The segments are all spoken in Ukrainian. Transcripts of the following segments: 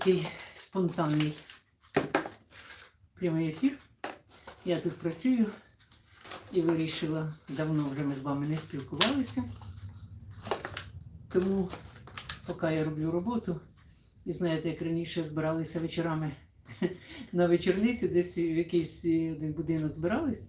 такий спонтанний прямий ефір. Я тут працюю і вирішила, давно вже ми з вами не спілкувалися. Тому, поки я роблю роботу, і знаєте, як раніше збиралися вечорами на вечорниці, десь в якийсь е, один будинок збирались,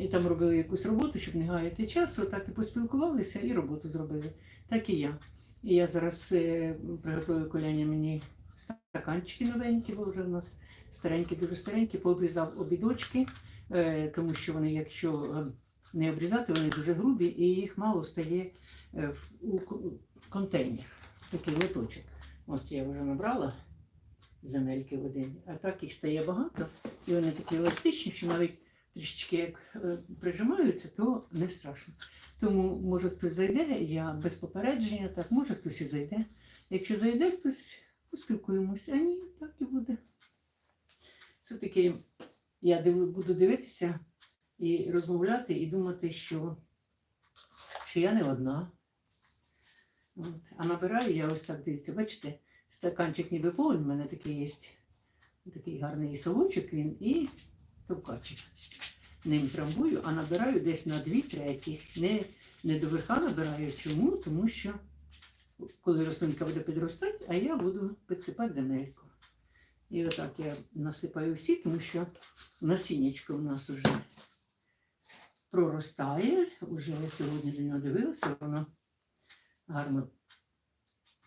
і там робили якусь роботу, щоб не гаяти часу, так і поспілкувалися і роботу зробили. Так і я. Я зараз е, приготую коляня мені стаканчики новенькі, бо вже в нас старенькі, дуже старенькі, пообрізав обідочки, е, тому що вони, якщо е, не обрізати, вони дуже грубі і їх мало стає е, у контейнер, такий лоточок. Ось я вже набрала земельки в один, а так їх стає багато, і вони такі еластичні, що навіть трішечки як е, прижимаються, то не страшно. Тому може хтось зайде, я без попередження, так може хтось і зайде. Якщо зайде хтось, поспілкуємося, а ні, так і буде. Все-таки я буду дивитися і розмовляти, і думати, що, що я не одна. От. А набираю я ось так дивіться, бачите, стаканчик ніби повний, в мене такий є такий гарний совочок він і товкачик. Ним трамбую, а набираю десь на дві треті. Не, не до верха набираю. Чому? Тому що коли рослинка буде підростати, а я буду підсипати земельку. І отак я насипаю всі, тому що насіннячко в нас вже проростає. Уже я сьогодні до нього дивилася, воно гарно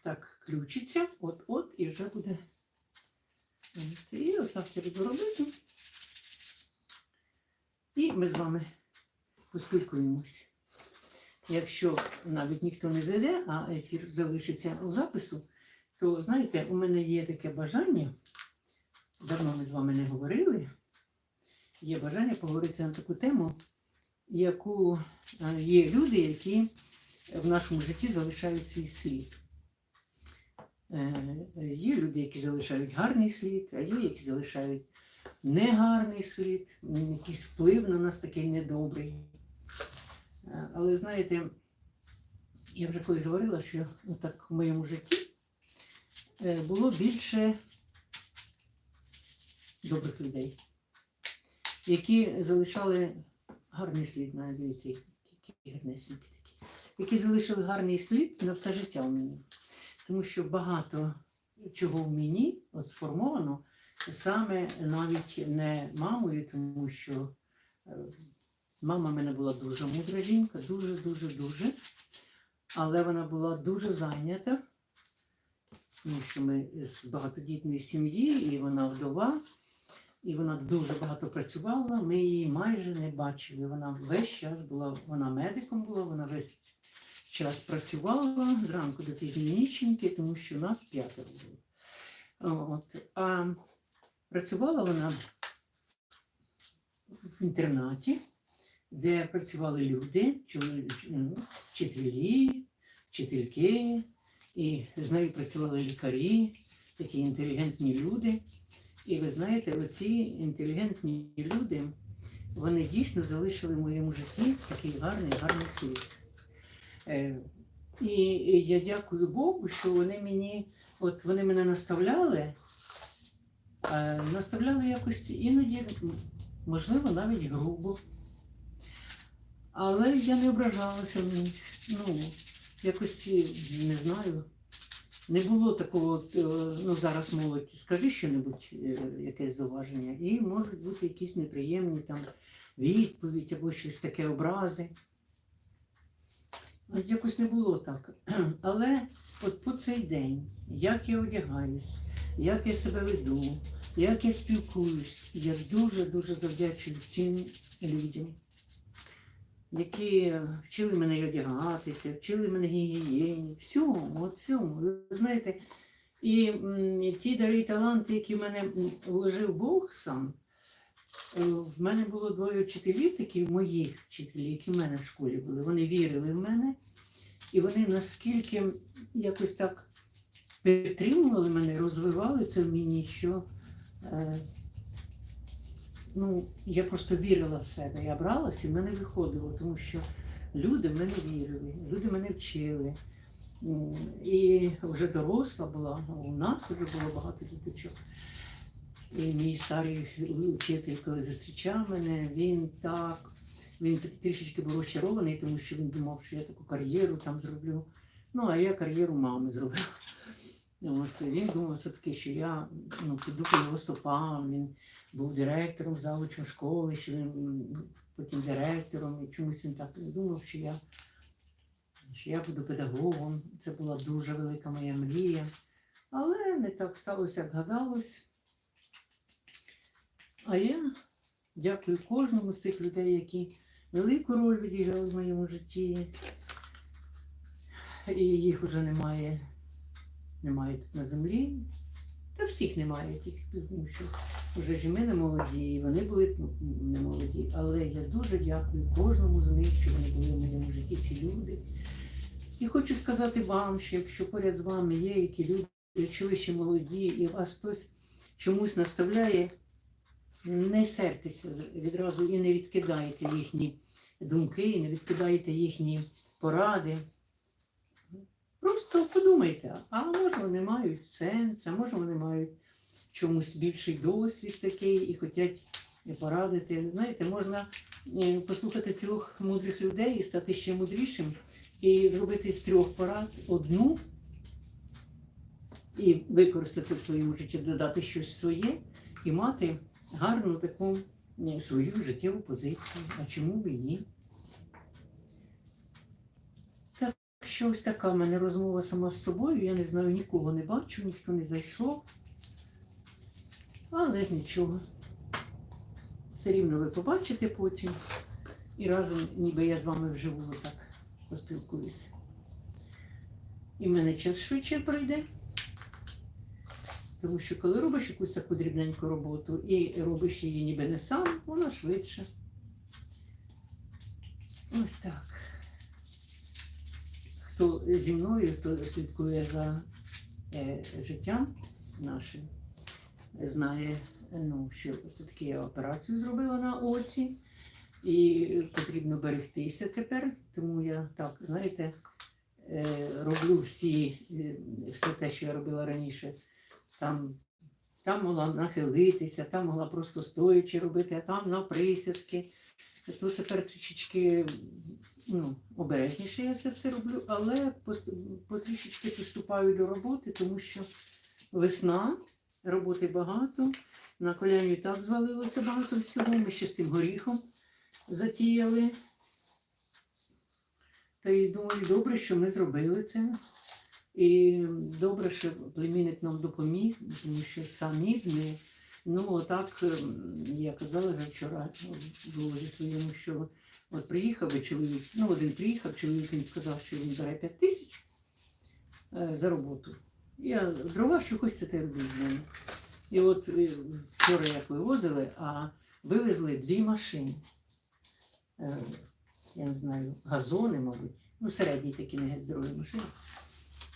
так ключиться, от-от, і вже буде. І отак я буду робити. І ми з вами поспілкуємось. Якщо навіть ніхто не зайде, а ефір залишиться у запису, то знаєте, у мене є таке бажання, давно ми з вами не говорили, є бажання поговорити на таку тему, яку е, є люди, які в нашому житті залишають свій слід. Е, Є люди, які залишають гарний слід, а є, які залишають негарний слід, якийсь вплив на нас такий недобрий. Е, Але знаєте, я вже колись говорила, що так в моєму житті е, було більше добрих людей, які залишали гарний слід, навіть дивіться, які гарнесенькі такі, які залишили гарний слід на все життя у мені. Тому що багато чого в мені от сформовано саме навіть не мамою, тому що е, мама в мене була дуже мудра жінка, дуже, дуже, дуже. Але вона була дуже зайнята, тому що ми з багатодітної сім'ї, і вона вдова, і вона дуже багато працювала. Ми її майже не бачили. Вона весь час була, вона медиком була, вона весь час працювала зранку до пізньої ніченьки, тому що нас п'ятеро було. От. А працювала вона в інтернаті, де працювали люди, ну, вчителі, вчительки, і з нею працювали лікарі, такі інтелігентні люди. І ви знаєте, оці інтелігентні люди, вони дійсно залишили в моєму житті такий гарний, гарний слід. Е, І я дякую Богу, що вони мені, от вони мене наставляли, наставляли якось іноді, можливо, навіть грубо. Але я не ображалася, ну, якось е, не знаю. Не було такого, е, ну зараз молодь, скажи що-небудь, е, якесь зауваження, і можуть бути якісь неприємні там відповідь або щось таке образи. От якось не було так. Але от по цей день, як я одягаюсь, як я себе веду, як я спілкуюсь, я дуже-дуже завдячую цим людям, які вчили мене одягатися, вчили мене гігієні, всьому, от всьому. Ви знаєте, і м, ті дари і таланти, які в мене вложив Бог сам, е, в мене було двоє вчителів, такі моїх вчителів, які в мене в школі були. Вони вірили в мене, і вони наскільки якось так підтримували мене, розвивали це в мені, що е, ну, я просто вірила в себе. Я бралася і в мене виходило, тому що люди в мене вірили, люди мене вчили. І вже доросла була, у нас вже було багато діточок. І мій старий учитель, коли зустрічав мене, він так, він трішечки був розчарований, тому що він думав, що я таку кар'єру там зроблю. Ну, а я кар'єру мами зробила. От, він думав все-таки, що я ну, піду по його стопам. Він був директором завучем школи, що він потім директором, і чомусь він так думав, що я, що я буду педагогом. Це була дуже велика моя мрія. Але не так сталося, як гадалось. А я дякую кожному з цих людей, які велику роль відіграли в моєму житті. І їх вже немає, немає тут на землі. Та всіх немає, тільки тому що вже ж ми не молоді, і вони були ну, не молоді. Але я дуже дякую кожному з них, що вони були в моєму житті, ці люди. І хочу сказати вам, що якщо поряд з вами є які люди, якщо ви ще молоді, і вас хтось чомусь наставляє, не сертеся відразу і не відкидайте їхні думки, і не відкидайте їхні поради. Просто подумайте, а може вони мають сенс, а може вони мають чомусь більший досвід такий і хочуть порадити. Знаєте, можна е, послухати трьох мудрих людей і стати ще мудрішим, і зробити з трьох порад одну і використати в своєму житті, додати щось своє і мати гарну таку е, свою життєву позицію. А чому б і ні? Так що ось така в мене розмова сама з собою. Я не знаю, нікого не бачу, ніхто не зайшов. Але ж нічого. Все рівно ви побачите потім. І разом, ніби я з вами вживу так поспілкуюся. І в мене час швидше пройде. Тому що коли робиш якусь таку дрібненьку роботу і робиш її ніби не сам, вона швидше. Ось так. Хто зі мною, хто слідкує за е, життям нашим, знає, ну, що все-таки я операцію зробила на оці, і потрібно берегтися тепер. Тому я так, знаєте, е, роблю всі, е, все те, що я робила раніше. Там, там могла нахилитися, там могла просто стоячи робити, а там на присядки. Тут тепер трішечки ну, обережніше я це все роблю, але потрішечки приступаю до роботи, тому що весна, роботи багато, на коляні так звалилося багато всього. Ми ще з тим горіхом затіяли. Та й думаю, добре, що ми зробили це. І добре, що племінник нам допоміг, тому що самі ми, ну отак, ем, я казала вже вчора в блозі своєму, що от приїхав би чоловік, ну один приїхав, чоловік він сказав, що він бере 5 тисяч е, за роботу. Я дрова, що хочете, те робіть з ними. І от е, вчора як вивозили, а вивезли дві машини. Е, Я не знаю, газони, мабуть. Ну, середні такі не геть здорові машини.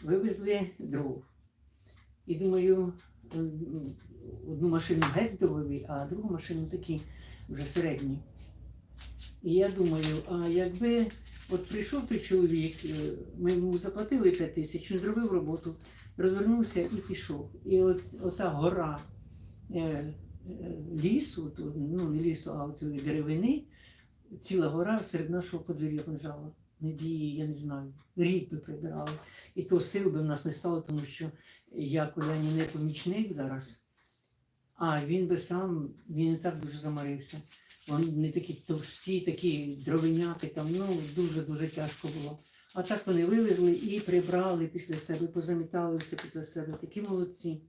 Вивезли дров. І думаю, е, одну машину геть здорові, а другу машину такі вже середні. І я думаю, а якби от прийшов той чоловік, е, ми йому заплатили 5 тисяч, він зробив роботу, розвернувся і пішов. І от ота гора е, е, лісу, ну не лісу, а цієї деревини, ціла гора серед нашого подвір'я лежала. Б я не знаю, рік би прибирали. І то сил би в нас не стало, тому що я коляні не помічник зараз. А він би сам, він і так дуже заморився. Вони такі товсті, такі дровиняки, там ну дуже-дуже тяжко було. А так вони вивезли і прибрали після себе, позамітали все після себе. Такі молодці.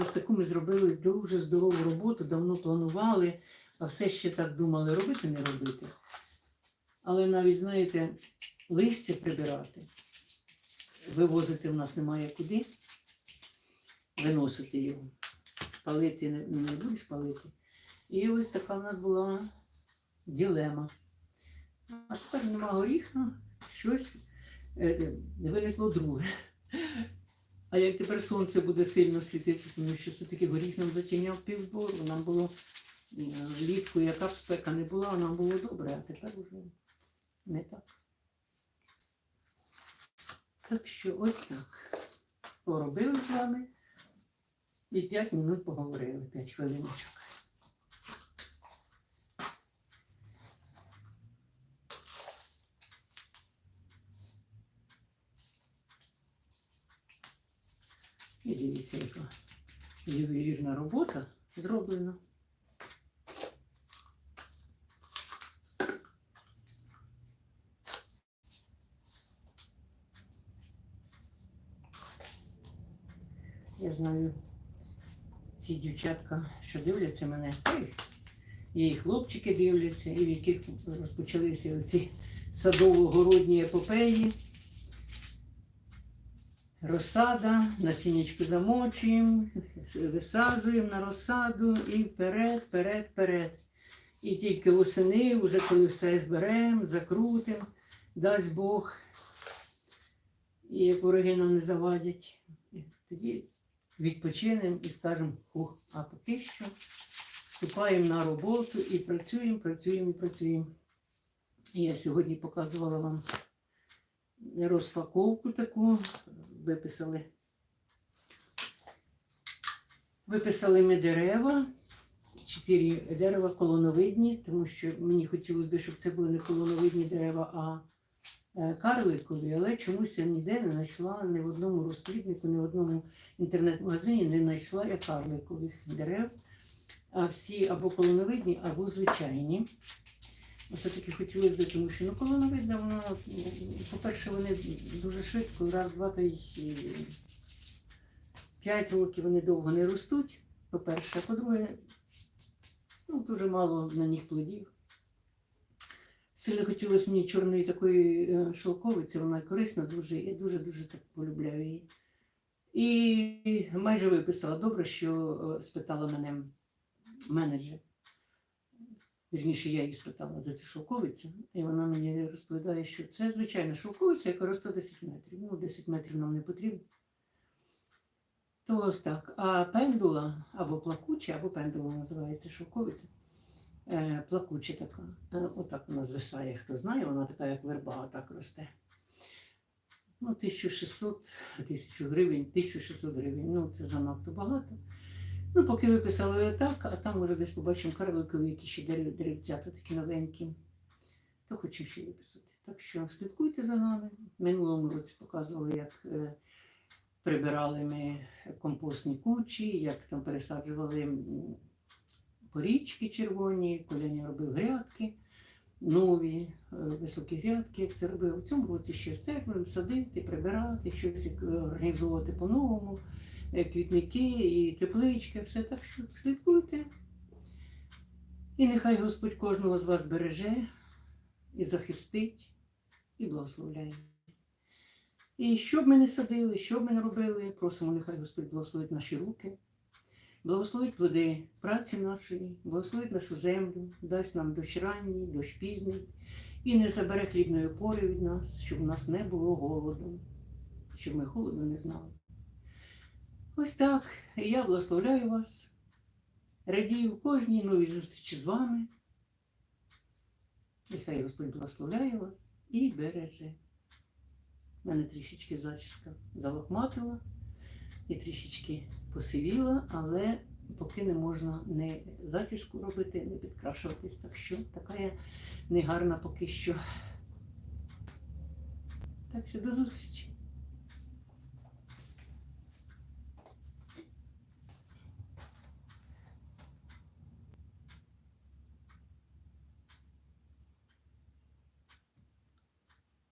Ось таку ми зробили дуже здорову роботу, давно планували, а все ще так думали, робити, не робити. Але навіть, знаєте, листя прибирати, вивозити в нас немає куди, виносити його. Палити не, не будеш палити. І ось така в нас була ділема. А тепер нема горіха, щось е, е, виникло друге. А як тепер сонце буде сильно світити, тому що все-таки горіх нам затіняв півбору, нам було е, влітку, яка б спека не була, нам було добре, а тепер вже не так. Так що ось так. Поробили з вами і 5 минут поговорили, 5 хвилиночок. І дивіться, яка ювелірна робота зроблена. Я знаю, ці дівчатка, що дивляться мене, та і хлопчики дивляться, і в яких розпочалися оці садово-городні епопеї. Розсада, насіннячку замочуємо, висаджуємо на розсаду і вперед, вперед, вперед. І тільки восени, вже коли все зберемо, закрутимо, дасть Бог, і як вороги нам не завадять, тоді відпочинемо і скажемо, хух, а поки що вступаємо на роботу і працюємо, працюємо і працюємо. І я сьогодні показувала вам розпаковку таку, виписали. Виписали ми дерева, чотири дерева колоновидні, тому що мені хотілося б, щоб це були не колоновидні дерева, а е, карликові, але чомусь я ніде не знайшла ні в одному розпліднику, ні в одному інтернет-магазині не знайшла я карликових дерев. А всі або колоновидні, або звичайні. Все-таки хотілося б, тому що ну, колоновидна, вона, ну, по-перше, вони дуже швидко, раз, два, та й п'ять років вони довго не ростуть, по-перше, а по-друге, ну, дуже мало на них плодів. Сильно хотілося мені чорної такої е, шовковиці, вона корисна дуже, я дуже-дуже так полюбляю її. І майже виписала добре, що е, спитала мене менеджер. Вірніше, я її спитала за цю шовковицю, і вона мені розповідає, що це звичайна шовковиця, яка росте 10 метрів. Ну, 10 метрів нам не потрібно. То ось так. А пендула або плакуча, або пендула називається шовковиця. Е, плакуча така. Е, отак вона звисає, хто знає, вона така, як верба, отак росте. Ну, 1600 1000 гривень, 1600 гривень. Ну, це занадто багато. Ну, поки виписали так, а там може десь побачимо карликові, які ще дерев, деревцята такі новенькі, то хочу ще виписати. Так що слідкуйте за нами. Минулому році показували, як е, прибирали ми компостні кучі, як там пересаджували порічки червоні, коляня робив грядки, нові е, високі грядки, як це робив. У цьому році ще все будемо садити, прибирати, щось е, організовувати по-новому квітники і теплички, все так що слідкуйте. І нехай Господь кожного з вас береже і захистить, і благословляє. І що б ми не садили, що б ми не робили, просимо, нехай Господь благословить наші руки, благословить плоди праці нашої, благословить нашу землю, дасть нам дощ ранній, дощ пізній, і не забере хлібної опори від нас, щоб у нас не було голоду, щоб ми голоду не знали. Ось так. Я благословляю вас. Радію кожній новій зустрічі з вами. Нехай Господь благословляє вас і береже. Мене трішечки зачіска залохматила і трішечки посивіла, але поки не можна не зачіску робити, не підкрашуватись. Так що така я негарна поки що. Так що до зустрічі.